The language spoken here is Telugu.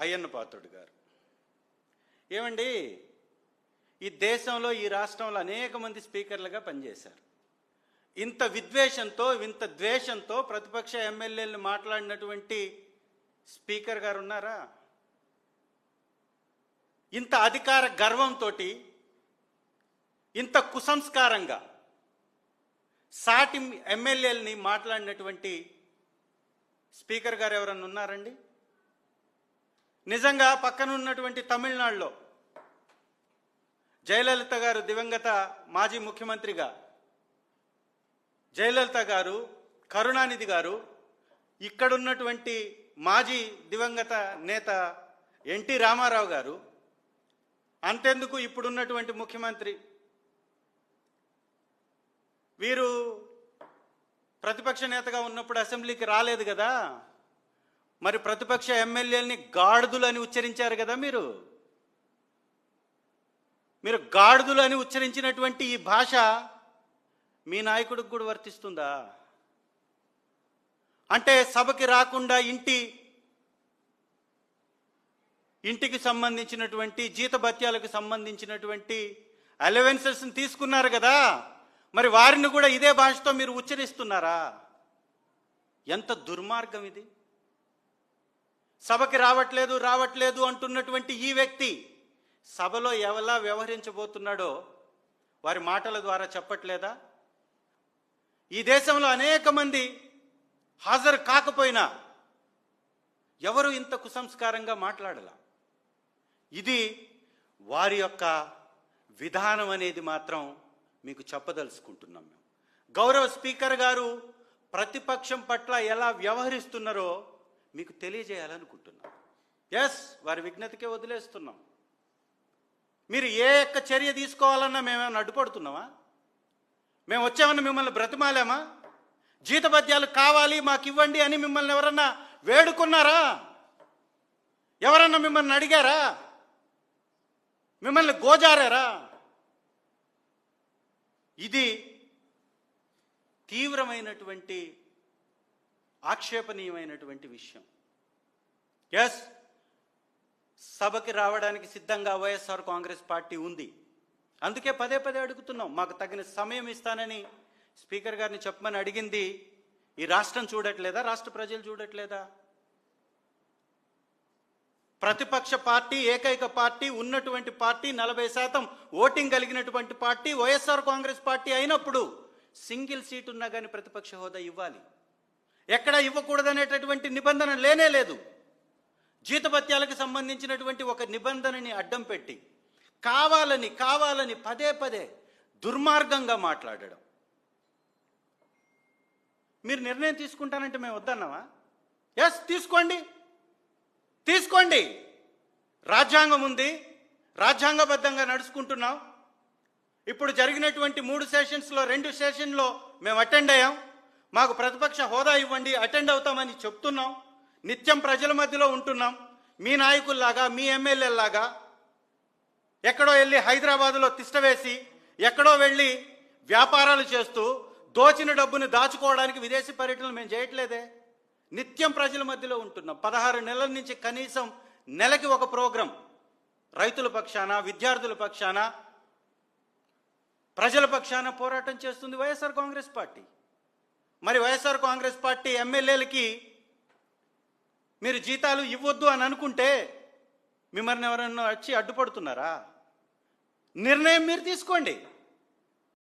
అయ్యన్న పాత్రుడు గారు. ఏమండి? ఈ దేశంలో ఈ రాష్ట్రంలో అనేక మంది స్పీకర్లుగా పనిచేశారు. ఇంత విద్వేషంతో ఇంత ద్వేషంతో ప్రతిపక్ష ఎమ్మెల్యేలు మాట్లాడినటువంటి స్పీకర్ గారు ఉన్నారా? ఇంత అధికార గర్వంతో ఇంత కుసంస్కారంగా సాటి ఎమ్మెల్యేలని మాట్లాడినటువంటి స్పీకర్ గారు ఎవరన్నా ఉన్నారండి? నిజంగా పక్కన ఉన్నటువంటి తమిళనాడులో జయలలిత గారు దివంగత మాజీ ముఖ్యమంత్రిగా జయలలిత గారు కరుణానిధి గారు ఇక్కడున్నటువంటి మాజీ దివంగత నేత ఎన్టీ రామారావు గారు అంతెందుకు ఇప్పుడున్నటువంటి ముఖ్యమంత్రి? వీరు ప్రతిపక్ష నేతగా ఉన్నప్పుడు అసెంబ్లీకి రాలేదు కదా? మరి ప్రతిపక్ష ఎమ్మెల్యేలని గాడిదులు అని ఉచ్చరించారు కదా మీరు? మీరు గాడిదులు అని ఉచ్చరించినటువంటి ఈ భాష మీ నాయకుడికి కూడా వర్తిస్తుందా? అంటే సభకి రాకుండా ఇంటి ఇంటికి సంబంధించినటువంటి జీతభత్యాలకు సంబంధించినటువంటి అలవెన్సెస్ని తీసుకున్నారు కదా? మరి వారిని కూడా ఇదే భాషతో మీరు ఉచ్చరిస్తున్నారా? ఎంత దుర్మార్గం ఇది! సభకి రావట్లేదు రావట్లేదు అంటున్నటువంటి ఈ వ్యక్తి సభలో ఎవలా వ్యవహరించబోతున్నాడో వారి మాటల ద్వారా చెప్పట్లేదా? ఈ దేశంలో అనేక మంది హాజరు కాకపోయినా ఎవరు ఇంత కుసంస్కారంగా మాట్లాడలా? ఇది వారి యొక్క విధానం అనేది మాత్రం మీకు చెప్పదలుచుకుంటున్నాం మేము. గౌరవ స్పీకర్ గారు ప్రతిపక్షం పట్ల ఎలా వ్యవహరిస్తున్నారో మీకు తెలియజేయాలనుకుంటున్నాం. ఎస్ వారి విజ్ఞతకే వదిలేస్తున్నాం. మీరు ఏ యొక్క చర్య తీసుకోవాలన్నా మేమేమైనా అడ్డుపడుతున్నామా? మేము వచ్చామని మిమ్మల్ని బ్రతిమాలేమా? జీతపద్యాలు కావాలి మాకు ఇవ్వండి అని మిమ్మల్ని ఎవరన్నా వేడుకున్నారా? ఎవరన్నా మిమ్మల్ని అడిగారా? మిమ్మల్ని గోజారారా? ఇది తీవ్రమైనటువంటి ఆక్షేపణీయమైనటువంటి విషయం. ఎస్ సభకి రావడానికి సిద్ధంగా వైఎస్ఆర్ కాంగ్రెస్ పార్టీ ఉంది. అందుకే పదే పదే అడుగుతున్నాం మాకు తగిన సమయం ఇస్తానని. స్పీకర్ గారిని చెప్పమని అడిగింది ఈ రాష్ట్రం చూడట్లేదా రాష్ట్ర ప్రజలు చూడట్లేదా? ప్రతిపక్ష పార్టీ ఏకైక పార్టీ ఉన్నటువంటి పార్టీ నలభై శాతం ఓటింగ్ కలిగినటువంటి పార్టీ వైఎస్ఆర్ కాంగ్రెస్ పార్టీ అయినప్పుడు సింగిల్ సీట్ ఉన్నా కానీ ప్రతిపక్ష హోదా ఇవ్వాలి. ఎక్కడ ఇవ్వకూడదనేటటువంటి నిబంధన లేనే లేదు. జీతభత్యాలకు సంబంధించినటువంటి ఒక నిబంధనని అడ్డం పెట్టి కావాలని కావాలని పదే పదే దుర్మార్గంగా మాట్లాడడం. మీరు నిర్ణయం తీసుకుంటానంటే మేము వద్దన్నావా ఎస్ తీసుకోండి. తీసుకోండి. రాజ్యాంగం ఉంది. రాజ్యాంగబద్ధంగా నడుచుకుంటున్నాం. ఇప్పుడు జరిగినటువంటి మూడు సెషన్స్లో రెండు సెషన్లో మేము అటెండ్ అయ్యాం. మాకు ప్రతిపక్ష హోదా ఇవ్వండి అటెండ్ అవుతామని చెప్తున్నాం. నిత్యం ప్రజల మధ్యలో ఉంటున్నాం. మీ నాయకుల్లాగా మీ ఎమ్మెల్యేలాగా ఎక్కడో వెళ్ళి హైదరాబాదులో తిష్టవేసి ఎక్కడో వెళ్ళి వ్యాపారాలు చేస్తూ దోచిన డబ్బుని దాచుకోవడానికి విదేశీ పర్యటనలు మేము చేయట్లేదే. నిత్యం ప్రజల మధ్యలో ఉంటున్నాం. పదహారు నెలల నుంచి కనీసం నెలకి ఒక ప్రోగ్రాం. రైతుల పక్షాన విద్యార్థుల పక్షాన ప్రజల పక్షాన పోరాటం చేస్తుంది వైఎస్ఆర్ కాంగ్రెస్ పార్టీ. మరి వైఎస్ఆర్ కాంగ్రెస్ పార్టీ ఎమ్మెల్యేలకి మీరు జీతాలు ఇవ్వద్దు అని అనుకుంటే మిమ్మల్ని ఎవరన్నా వచ్చి అడ్డుపడుతున్నారా? నిర్ణయం మీరు తీసుకోండి.